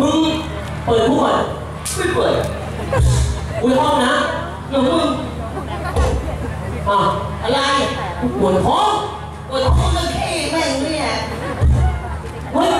มึงเปิดทุกวันไม่เปิดกูห้องนะเดี๋ยวมึงอะอะไรปวดท้องปวดท้องกันที่แม่งเนี่ยเฮ้ย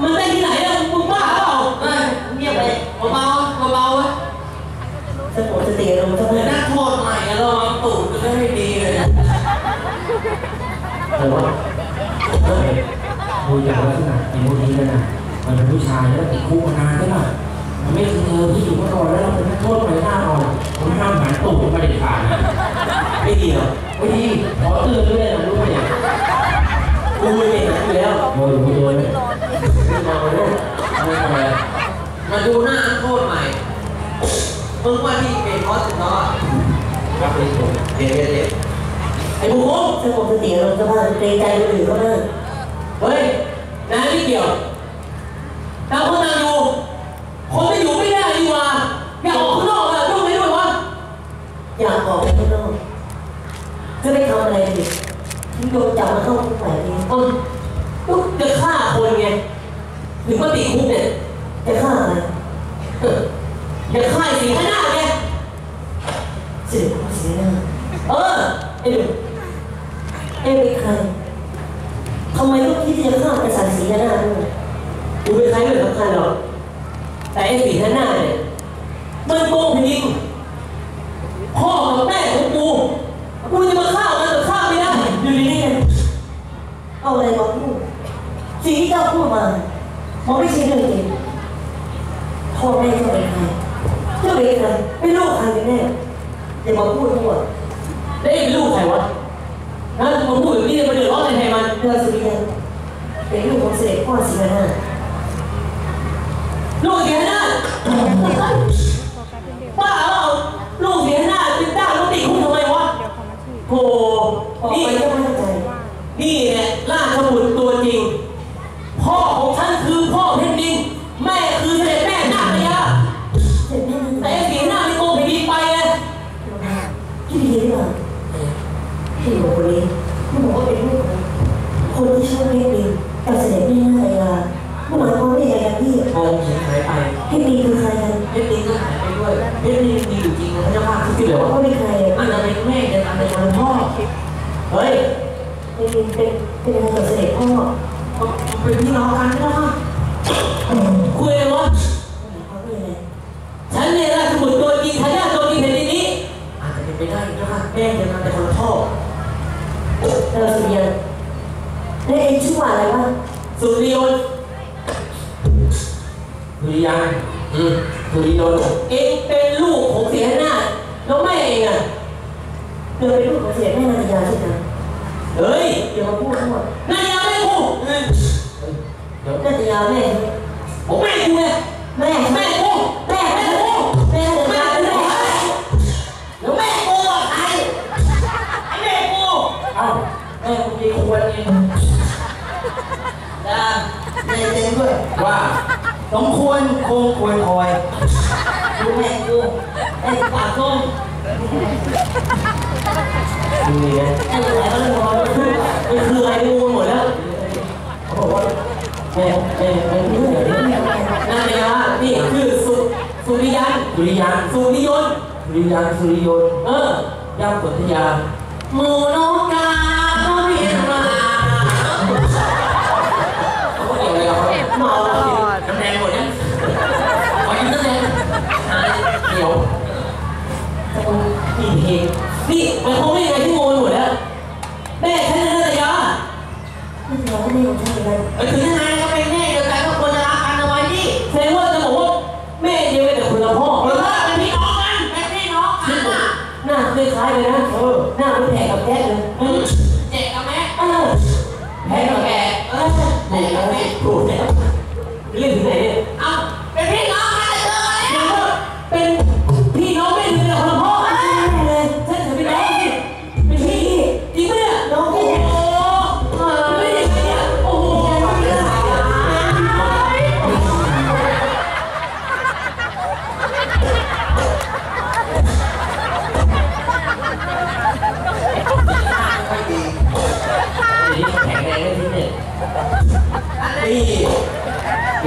มันได้ที่ไหนอะมึงบ้าเปล่าเอ้ยเงียบไปเบาๆเบาๆไว้สงบสติอารมณ์สักเดี๋ยวหน่นัอยกโทษใหม่อะระวังตูดมันจะไม่ดีเลยนะอะไรวะเฮ้ยดูอย่างลักษณะไอ้พวกนี้นะ มันเป็นผู้ชายแล้วติดคุกมานานใช่ป่ะมันไม่เคยเจอที่อยู่มาก่อนแล้วเราเป็นนักโทษใหม่หน้าอ่อนผมห้ามหันตูดมาเด็ดขาดนะไม่ดีหรอไม่ดีขอเตือนด้วยนะรู้ไหมเนี่ยกูไม่เป็นอย่างนั้นอยู่แล้วโอ้ยกูโดนเลยไม่มาเลยไม่ทำอะไรมาดูหน้านักโทษใหม่มึงว่าที่เป็นคอสเนาะครับไปชมเดี๋ยวเดี๋ยวเดี๋ยวไอ้บุ๋มสงบสติอารมณ์สักหน่อยเกรงใจคนอื่นเขาบ้างเฮ้ยนายไม่เกี่ยว ต่างคนต่างอยู่ คนไม่อยู่ไม่ได้ดีกว่าอยากออกข้างนอกอะยุ่งไม่ด้วยวะอยากออกไปข้างนอกจะไปทำอะไรดิที่โดนจับมาเข้าคุกแบบนี้เออก็จะฆ่าคนไงถึงมาติดคุกเนี่ยจะฆ่าอะไรเออจะฆ่าไอ้สีข้างหน้าไงเสียพ่อเสียหน้าเออไอ้หนูเอ๊ะเป็นใครทำไมต้องคิดที่จะฆ่าเป็นสารสีหน้าด้วย กูเป็นใครไม่สำคัญหรอก แต่ไอ้สีข้างหน้าเนี่ยมันโกงแผ่นดินพ่อกับแม่ของกู กูจะมาฆ่ามันแต่ฆ่าไม่ได้อยู่ดีๆเนี่ยเอาอะไรมาพูดสิ่งที่เจ้าพูดมามันไม่ใช่เรื่องจริงพ่อแม่เจ้าเป็นใครเจ้าเป็นใครเป็นลูกใครกันแน่อย่ามาพูดทั้งหมดแล้วเอ็งเป็นลูกใครวะนะมึงพูดแบบนี้มันเดือดร้อนอะไรมันเรือสุริยันเป็นลูกของเสด็จพ่อศรีนา ลูกเสียหน้าบ้าเปล่าลูกเสียหน้าเป็นเจ้าลูกติดคุกทำไมวะโหออกนี่ไปก็ไม่เข้าใจนี่แหละราชบุตรตัวจริง สมควรคงควรคอยดูแม่ดูแม่ปากส้มมึงนี่ไงแม่ไหลก็เลยมองมันคืออะไรงูหมดแล้วเขาบอกว่าแม่แม่แม่กูเนี่ยนายยานี่คือสุสุริยันสุริยันสุริยนสุริยันสุริยนเออย่ำสนธยาหมูนกกาก็เรียนมาเขาเกี่ยวอะไรกับ นี่เพนี่มันคงไม่ยังไงที่โมยหมดแล้วแม่ฉันน่าจะยาไม่เราก็ไม่รู้ใช่ไหมไปถึงยังไงก็เป็นแม่เดียวกันก็ควรจะรักกันเอาไว้ดิแสดงว่าจะบอกว่าแม่เดียวกันแต่คนละพ่อเออเป็นพี่น้องกันเป็นพี่น้องกันน่ะหน้าคล้ายๆเลยนะเออหน้าเป็นแผลกับแก๊สเลย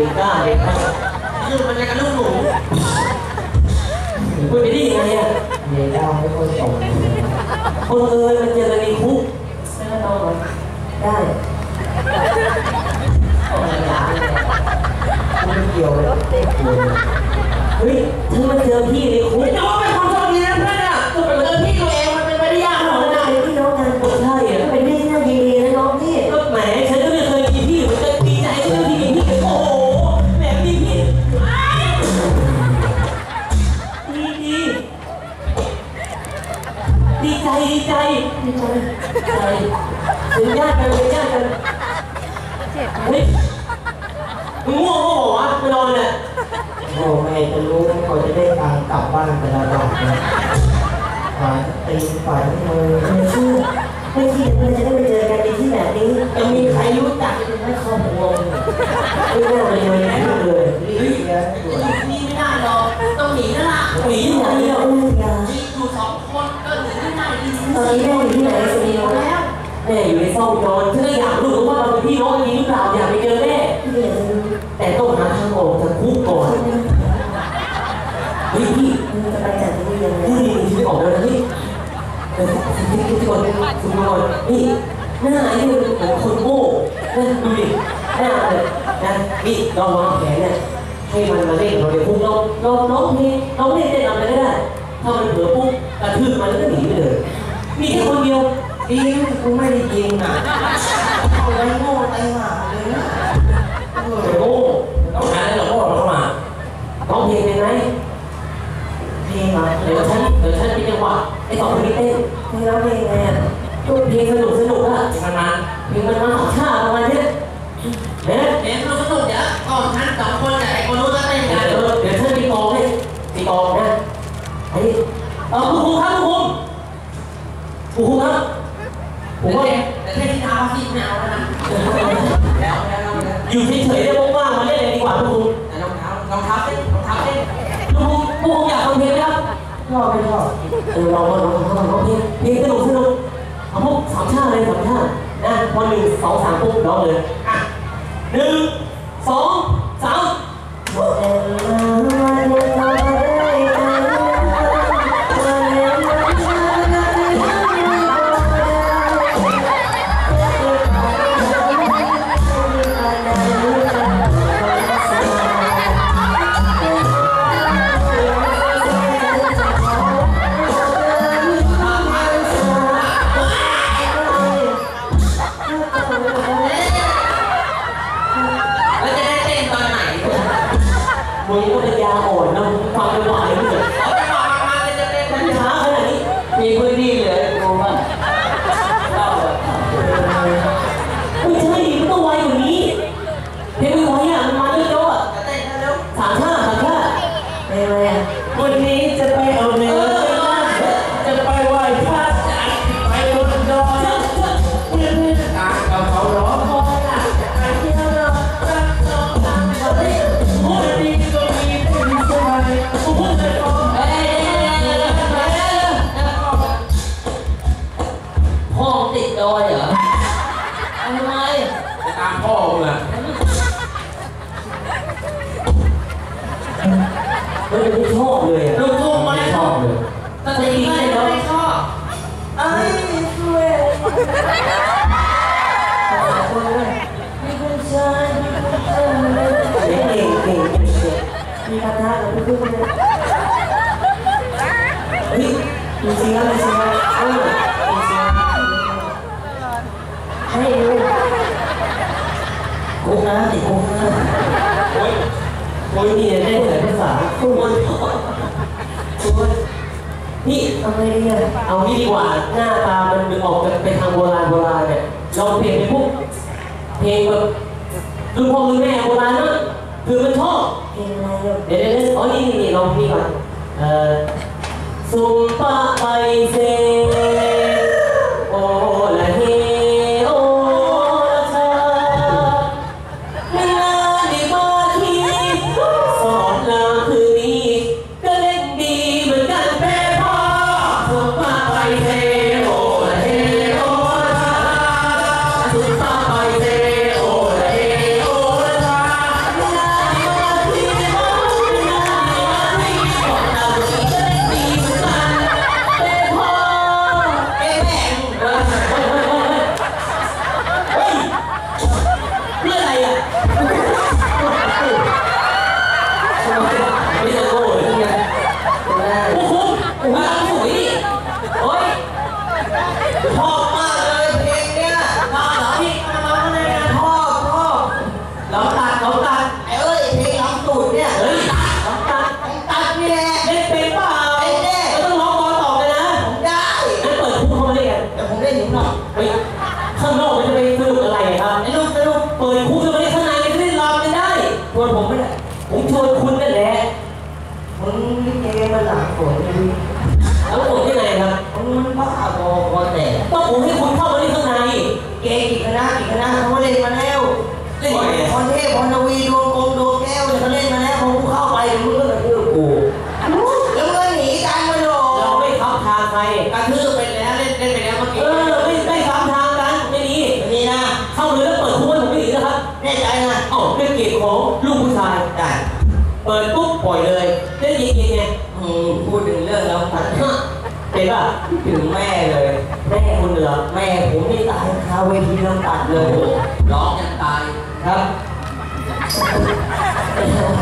เป็นก่งกล้าเก่งกล้าคือมันจะกระลูกหนูคุยไปได้ยังไงอะเมียเจ้าไม่ค่อยตรงคนเอ่ยมันเจอกันในคุกไม่ต้องหรอได้ไม่เกี่ยวเลยเฮ้ยถ้ามันเจอพี่ในคุก เออทุกคนทุกคนนี่หน้านี่มันเหมือนคนโง่นะดูดิหน้าเลยนะนี่เราวางแผนเนี่ยให้มันมาเล่นเราเดี๋ยวพวกเราเราร้องเพลงเราเล่นเต้นอะไรก็ได้ถ้ามันเผลอปุ๊บกระทืบมันแล้วก็หนีไปเลยมีแค่คนเดียวดีนะกูไม่ได้ยิงอะเอาไว้โง่ไอ้ห่าเลยนะโอ้โหต้องหาอะไรหรอกพ่อเราเข้ามาร้องเพลงเป็นไหมเพลงอะเดี๋ยวฉันเดี๋ยวฉันเป็นจังหวะ ไอ้สองคนนี้เต้นให้ร้องเพลงไงอะก็เพลงสนุกสนุกอะเพลงมันมันเพลงมันมาของข้าประมาณเนี้ยเนี่ยเดี๋ยวเราสนุกเดี๋ยวก่อนท่านสองคน เออเราก็เราเราเราเพลงเพลงสนุกสนุกเอาพวกสามชาติเลยสามชาตินะพอหนึ่งสองสามปุ๊บร้องเลยอะหนึ่ง ทำไมตามพ่อมึงอะเฮ้ยไม่ชอบเลยอะลูกทุ่งไม่ชอบเลยตอนนี้ไม่ไม่ชอบไอ้ช่วยมีคนชายมีคนชายเก่งเก่งเก่งเก่งเก่งมีคาถากับพี่คุณเฮ้ยจริงๆแล้วจริงๆแล้วเออจริงๆ ให้ดูคุกนะติดคุกนะโอ้ยโอ้ยนี่ได้หลายภาษาโอ้ยโอ้ยนี่ทำไมเนี่ยเอางี้ดีกว่าหน้าตามันออกจะไปทางโบราณโบราณเนี่ยเราเพลงเป็นพวกเพลงแบบรุ่นพ่อรุ่นแม่โบราณนะคือมันชอบเพลงอะไรเดี๋ยวเดี๋ยวอ๋อนี่นี่ลองนี่ก่อนเอ่อสุมปะไปเซ แม่คุณเหรอแม่ผมนี่ตายคาเวทีน้ำตัดเลโอ้ยโหร้องยันตายครับ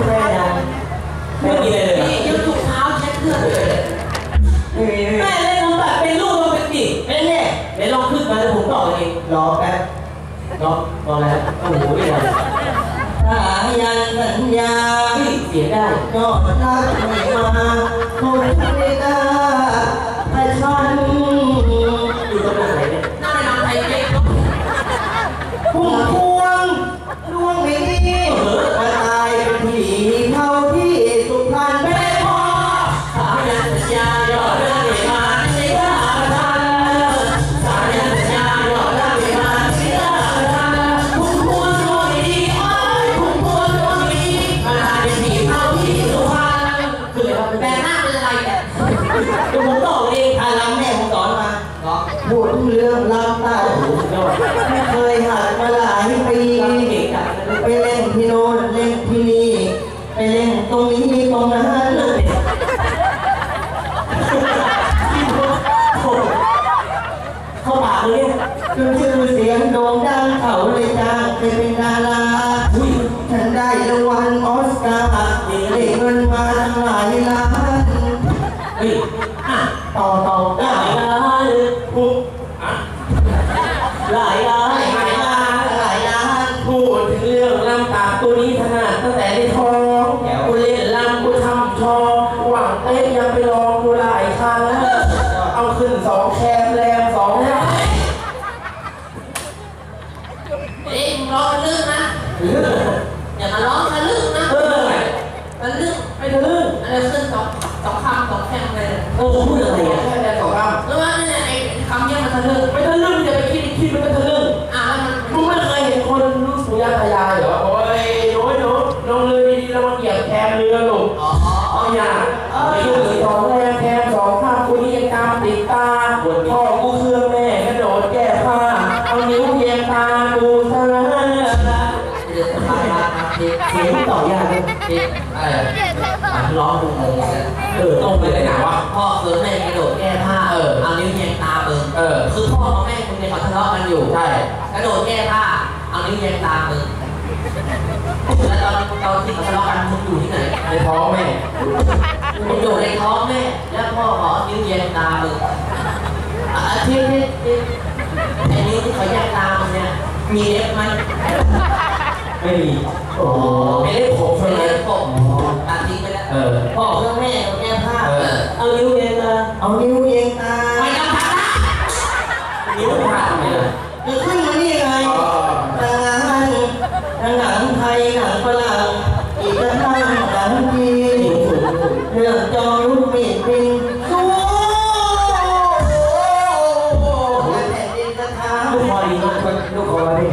แม่ดังไม่มีอะไรเลยเหรอนี่ยืนถุงเท้าเช็ดเลือดเลยไม่มีไม่แม่เล่นน้ำตัดเป็นลูกเราเป็นดิเป็นเนี่ยเดี๋ยวลองขึ้นมาแล้วผมต่อเองรอแป๊บลองลองแล้วโอ้โหไม่ได้ถ้ายันสัญญาเฮ้ยเสียได้ก็รักไม่มาคงไม่กล้าแต่ฉัน ในท้องกูเล่นลำกูทำชอง หวังเต้ยังไปลองกูหลายครั้งแล้วเอาขึ้นสองแคมแรมสองแล้วเอ้ยมึงร้องลึกนะอย่ามาร้องกันลึกนะเออกันลึกไม่ทะลึ่งอะไรขึ้นสองสองคำสองแข้งเลยเออพูดอะไรอะแค่แรมสองคแล้วว่าเนี่ยไอ้คำเนี้ยมันทะลึ่งไม่ทะลึ่งอย่าไปคิดคิดมันไย่างไอ้ลูกสองแรงแคมสองข้ามกูนี่ยังตามติดตาพ่อกูเครื่องแม่กระโดดแก้ผ้า เอานิ้วเยียงตากูซะแล้วเดี๋ยวจะพามาทำเพลงเสียงต่อยากเลยเพลงอะไรอะร้องงงๆเลยเออตรงไปไหนหนาวะพ่อคือแม่กระโดดแก้ผ้า เออ เอานิ้วแยงตามึงเออ คือพ่อกับแม่มึงเนี่ยเขาทะเลาะกันอยู่ ใช่ กระโดดแก้ผ้า เอานิ้วแยงตามึงแล้วตอนตอนที่เขาทะเลาะกันมึงอยู่ที่ไหน ในท้องแม่มึงอยู่ในท้องแม่แล้วพ่อบอกเอานิ้วแยงตามึงอะที่ที่ที่ไอ้นิ้วที่เขาแยงตามึงเนี่ยมีเล็บไหมไม่มีโอ้โหไม่ได้ผมเป็ใช่นไหมเล็บผมตัดทิ้งไปแล้วเออพ่อเครื่องแม่กับแม่ผ้าเออเอานิ้วเย็นมาเอานิ้วเยียงตาไม่ต้องทำนะนิ้วขาดเนี่ยจะขึ้นมานี่ไงอ๋อทางงานทางหนังไทยหนังฝรั่ง เรื่องจอมยุทธมีดปิงสู้แผ่นดินสถาลูกคอดีมากลูกคอดี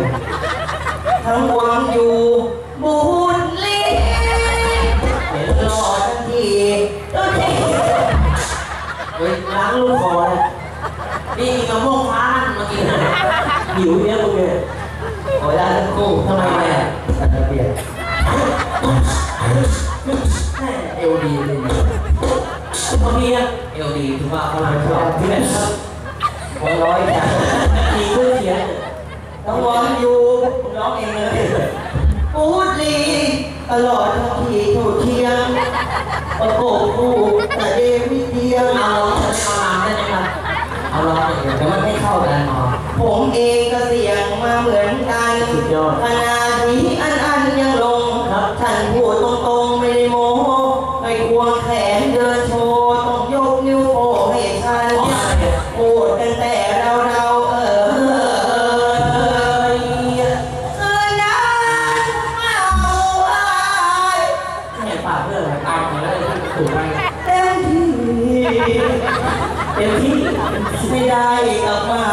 ทั้งหวังอยู่บุญลีเห็นหล่อทันทีต้นเด็กเฮ้ยล้างลูกคอนะนี่มีมะม่วงฟ้านั่นมากินนะหิวเนี่ยมึงเนี่ยขอได้ทั้งคู่ทำไมเนี่ยจัดระเบียบเอ เอลดีถือว่าเขาทำทำไมชอบที่ไหนครับหัวร้อยจ้ะมีเพื่อนเขียนทั้งหวังอยู่ร้องเองเลยบุญลีตลอดทั้งทีถูกเทียงประกบคู่แต่เดวิดเดียงเอาร้องเอาลามได้ไหมครับเอาร้องอย่างเดียวแต่มันไม่เข้ากันหรอผมเองก็เสียงมาเหมือนกันสุดยอด เอ็มที่ไม่ได้กลับมา